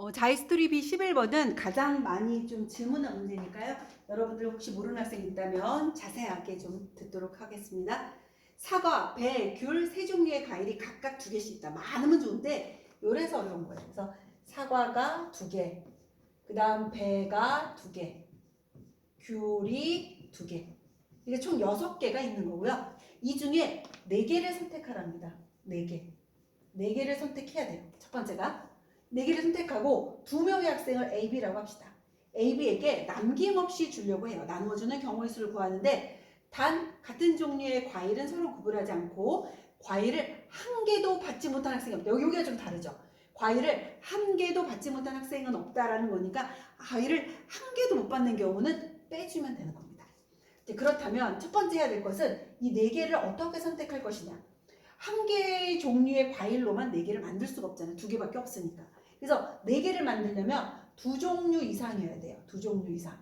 어, 자이스토리비 11번은 가장 많이 좀 질문한 문제니까요. 여러분들 혹시 모르는 학생 있다면 자세하게 좀 듣도록 하겠습니다. 사과, 배, 귤 세 종류의 과일이 각각 두 개씩 있다. 많으면 좋은데 요래서 어려운 거예요. 그래서 사과가 두 개, 그 다음 배가 두 개, 귤이 두 개. 이게 총 여섯 개가 있는 거고요. 이 중에 네 개를 선택하랍니다. 네 개. 네 개를 선택해야 돼요. 첫 번째가 네 개를 선택하고 두 명의 학생을 A, B라고 합시다. A, B에게 남김없이 주려고 해요. 나누어주는 경우의 수를 구하는데 단 같은 종류의 과일은 서로 구분하지 않고 과일을 한 개도 받지 못한 학생이 없다. 여기 여기가 좀 다르죠. 과일을 한 개도 받지 못한 학생은 없다라는 거니까 과일을 한 개도 못 받는 경우는 빼주면 되는 겁니다. 그렇다면 첫 번째 해야 될 것은 이 네 개를 어떻게 선택할 것이냐. 한 개의 종류의 과일로만 네 개를 만들 수가 없잖아요. 두 개밖에 없으니까. 그래서 네 개를 만들려면 두 종류 이상이어야 돼요. 두 종류 이상.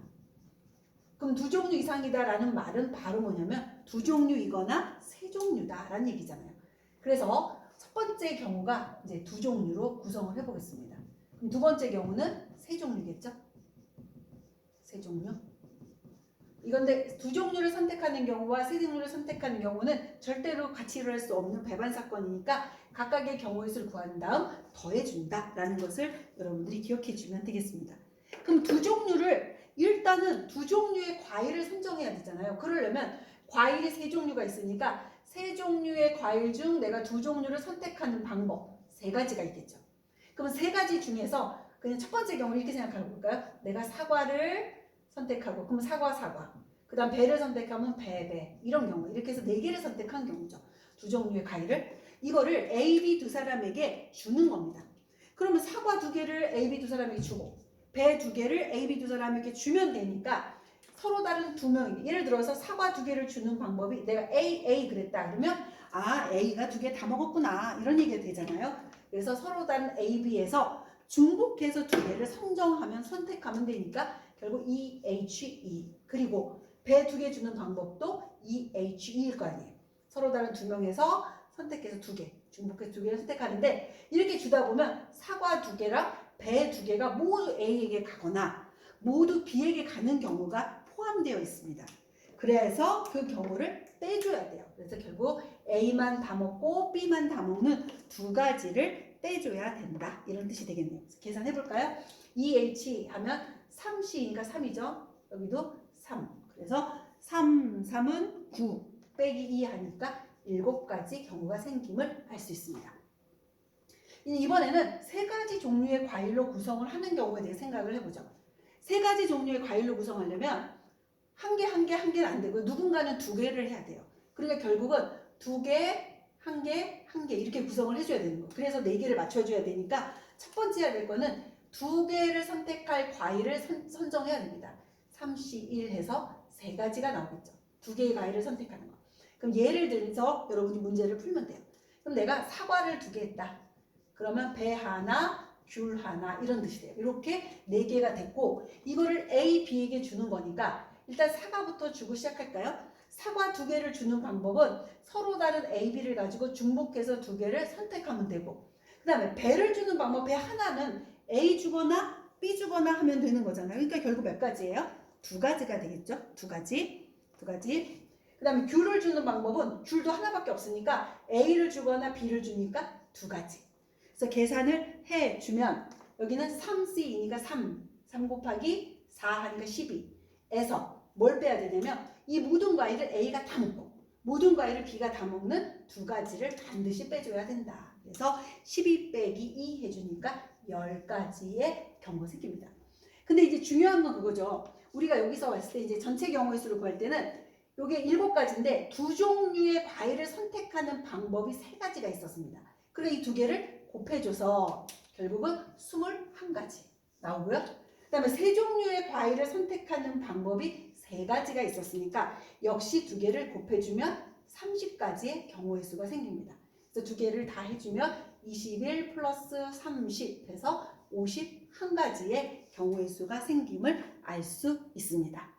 그럼 두 종류 이상이다라는 말은 바로 뭐냐면 두 종류이거나 세 종류다라는 얘기잖아요. 그래서 첫 번째 경우가 이제 두 종류로 구성을 해보겠습니다. 그럼 두 번째 경우는 세 종류겠죠? 세 종류. 이건데 두 종류를 선택하는 경우와 세 종류를 선택하는 경우는 절대로 같이 일어날 수 없는 배반 사건이니까 각각의 경우의 수를 구한 다음 더해준다라는 것을 여러분들이 기억해 주면 되겠습니다. 그럼 두 종류를 일단은 두 종류의 과일을 선정해야 되잖아요. 그러려면 과일이 세 종류가 있으니까 세 종류의 과일 중 내가 두 종류를 선택하는 방법 세 가지가 있겠죠. 그럼 세 가지 중에서 그냥 첫 번째 경우를 이렇게 생각해 볼까요? 내가 사과를 선택하고 그럼 사과 사과 그 다음 배를 선택하면 배 배 이런 경우 이렇게 해서 네 개를 선택한 경우죠. 두 종류의 과일을 이거를 A, B 두 사람에게 주는 겁니다. 그러면 사과 두 개를 A, B 두 사람에게 주고 배 두 개를 A, B 두 사람에게 주면 되니까 서로 다른 두 명이 예를 들어서 사과 두 개를 주는 방법이 내가 A, A 그랬다 그러면 아 A가 두 개 다 먹었구나 이런 얘기가 되잖아요. 그래서 서로 다른 A, B에서 중복해서 두 개를 선정하면 선택하면 되니까 결국 E, H, E 그리고 배 두 개 주는 방법도 E, H, E일 거 아니에요. 서로 다른 두 명에서 선택해서 두 개, 중복해서 두 개를 선택하는데 이렇게 주다 보면 사과 두 개랑 배 두 개가 모두 A에게 가거나 모두 B에게 가는 경우가 포함되어 있습니다. 그래서 그 경우를 빼줘야 돼요. 그래서 결국 A만 다 먹고 B만 다 먹는 두 가지를 떼줘야 된다. 이런 뜻이 되겠네요. 계산해 볼까요? EH 하면 3C니까 3이죠. 여기도 3. 그래서 3, 3은 9 빼기 2 하니까 7가지 경우가 생김을 알 수 있습니다. 이번에는 세 가지 종류의 과일로 구성을 하는 경우에 대해 생각을 해보죠. 세 가지 종류의 과일로 구성하려면 한 개, 한 개, 한 개는 안 되고 누군가는 두 개를 해야 돼요. 그러니까 결국은 두 개, 한 개, 한 개 이렇게 구성을 해줘야 되는 거. 그래서 네 개를 맞춰줘야 되니까 첫 번째 해야 될 거는 두 개를 선택할 과일을 선, 선정해야 됩니다. 3C1 해서 세 가지가 나오겠죠. 두 개의 과일을 선택하는 거. 그럼 예를 들어서 여러분이 문제를 풀면 돼요. 그럼 내가 사과를 두 개 했다. 그러면 배 하나, 귤 하나 이런 뜻이 돼요. 이렇게 네 개가 됐고 이거를 A, B에게 주는 거니까 일단 사과부터 주고 시작할까요? 사과 두 개를 주는 방법은 서로 다른 A, B를 가지고 중복해서 두 개를 선택하면 되고 그 다음에 배를 주는 방법 배 하나는 A 주거나 B 주거나 하면 되는 거잖아요. 그러니까 결국 몇 가지예요? 두 가지가 되겠죠? 두 가지. 두 가지. 그 다음에 귤을 주는 방법은 귤도 하나밖에 없으니까 A를 주거나 B를 주니까 두 가지. 그래서 계산을 해주면 여기는 3C이니까 3. 3 곱하기 4 하니까 12에서 뭘 빼야 되냐면 이 모든 과일을 A가 다 먹고 모든 과일을 B가 다 먹는 두 가지를 반드시 빼줘야 된다. 그래서 12 빼기 2 해주니까 10가지의 경우가 생깁니다. 근데 이제 중요한 건 그거죠. 우리가 여기서 왔을 때 이제 전체 경우의 수를 구할 때는 요게 일곱 가지인데 두 종류의 과일을 선택하는 방법이 세 가지가 있었습니다. 그래 이 두 개를 곱해줘서 결국은 21가지 나오고요. 그 다음에 세 종류의 과일을 선택하는 방법이 세 가지가 있었으니까 역시 두 개를 곱해주면 30가지의 경우의 수가 생깁니다. 그래서 두 개를 다 해주면 21 플러스 30 해서 51가지의 경우의 수가 생김을 알 수 있습니다.